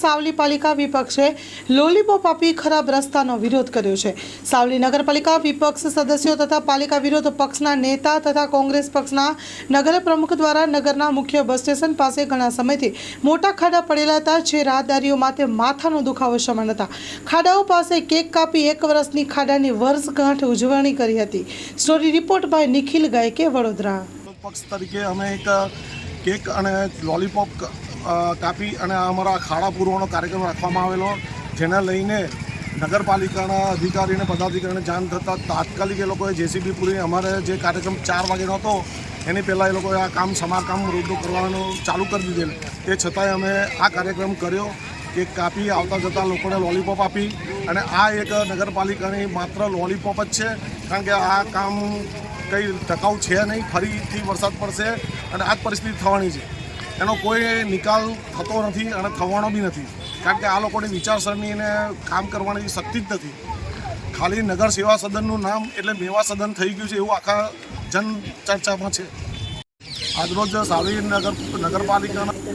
સાવલી પાલિકા વિપક્ષે લોલીપોપ આપી ખરાબ રસ્તાનો વિરોધ કર્યો છે. સાવલી નગરપાલિકા વિપક્ષ સદસ્યો તથા પાલિકા વિરોધ પક્ષના નેતા તથા કોંગ્રેસ પક્ષના નગર પ્રમુખ દ્વારા નગરના મુખ્ય બસ સ્ટેશન પાસે ઘણા સમયથી મોટા ખાડા પડેલા હતા, જે રાહદારીઓ માટે માથાનો દુખાવો સમાન હતા. ખાડાઓ પાસે કેક કાપી એક વર્ષની ખાડાની વર્ષગાંઠ ઉજવણી કરી હતી. Story report by Nikhil Gayake Vadodara. પક્ષ તરીકે અમે એક કેક અને લોલીપોપ કાપી અને અમારા ખાડા પૂરવાનો કાર્યક્રમ રાખવામાં આવેલો. જેને લઈને નગરપાલિકાના અધિકારીને, પદાધિકારીને જાણ થતાં તાત્કાલિક એ લોકોએ જેસીબી પૂરી અમારે જે કાર્યક્રમ ચાર વાગ્યાનો હતો, એની પહેલાં એ લોકોએ આ કામ સમારકામ રૂબરૂ કરવાનું ચાલુ કરી દીધેલ. તે છતાંય અમે આ કાર્યક્રમ કર્યો કેક કાપી આવતા જતા લોકોને લોલીપોપ આપી અને આ એક નગરપાલિકાની માત્ર લોલીપોપ જ છે, કારણ કે આ કામ કંઈ ટકાઉ છે નહીં, ફરીથી વરસાદ પડશે અને આ જ પરિસ્થિતિ થવાની છે. એનો કોઈ નિકાલ થતો નથી અને થવાનો બી નથી. કારણ કે આ લોકોની વિચારસરણીને કામ કરવાની શક્તિ જ નથી. ખાલી નગર સેવા સદનનું નામ એટલે મેવા સદન થઈ ગયું છે એવું આખા જન ચર્ચામાં છે. આજરોજ સાવલી નગર નગરપાલિકાના